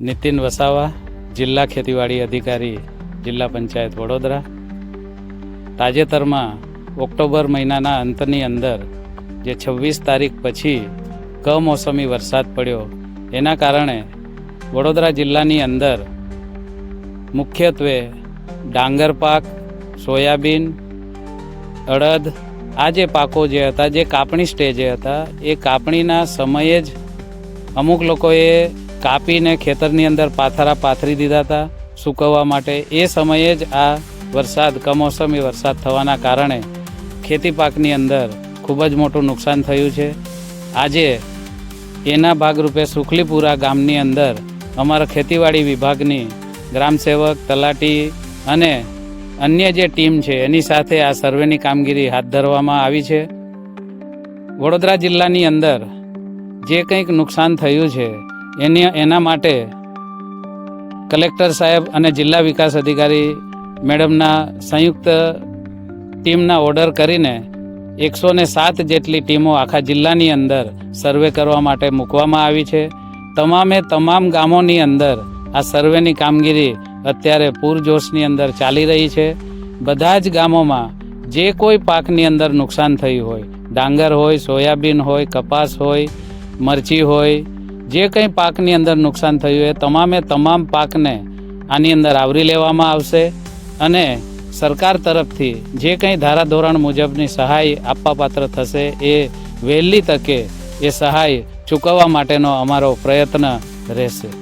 નીતિન વસાવા, જિલ્લા ખેતીવાડી અધિકારી, જિલ્લા પંચાયત વડોદરા. તાજેતરમાં ઓક્ટોબર મહિનાના અંતની અંદર જે છવ્વીસ તારીખ પછી કમોસમી વરસાદ પડ્યો, એના કારણે વડોદરા જિલ્લાની અંદર મુખ્યત્વે ડાંગર પાક, સોયાબીન, અડદ, આ જે પાકો જે હતા, જે કાપણી સ્ટેજે હતા, એ કાપણીના સમયે જ અમુક લોકોએ કાપીને ખેતરની અંદર પાથરા પાથરી દીધા હતા. સૂકવવા માટે એ સમયે જ આ વરસાદ કમોસમી વરસાદ થવાના કારણે ખેતી પાકની અંદર ખૂબ જ મોટું નુકસાન થયું છે. આજે એના ભાગરૂપે સુખલીપુરા ગામની અંદર અમારા ખેતીવાડી વિભાગની ગ્રામસેવક, તલાટી અને અન્ય જે ટીમ છે, એની સાથે આ સર્વેની કામગીરી હાથ ધરવામાં આવી છે. વડોદરા જિલ્લાની અંદર જે કંઈક નુકસાન થયું છે એની એના માટે કલેક્ટર સાહેબ અને જિલ્લા વિકાસ અધિકારી મેડમના સંયુક્ત ટીમના ઓર્ડર કરીને એકસો ને સાત જેટલી ટીમો આખા જિલ્લાની અંદર સર્વે કરવા માટે મૂકવામાં આવી છે. તમામે તમામ ગામોની અંદર આ સર્વેની કામગીરી અત્યારે પૂરજોશની અંદર ચાલી રહી છે. બધા જ ગામોમાં જે કોઈ પાકની અંદર નુકસાન થયું હોય, ડાંગર હોય, સોયાબીન હોય, કપાસ હોય, મરચી હોય જે કંઈ પાકની અંદર નુકસાન થયું એ તમામે તમામ પાકને આની અંદર આવરી લેવામાં આવશે અને સરકાર તરફથી જે કંઈ ધારાધોરણ મુજબની સહાય આપવાપાત્ર થશે એ વહેલી તકે એ સહાય ચૂકવવા માટેનો અમારો પ્રયત્ન રહેશે.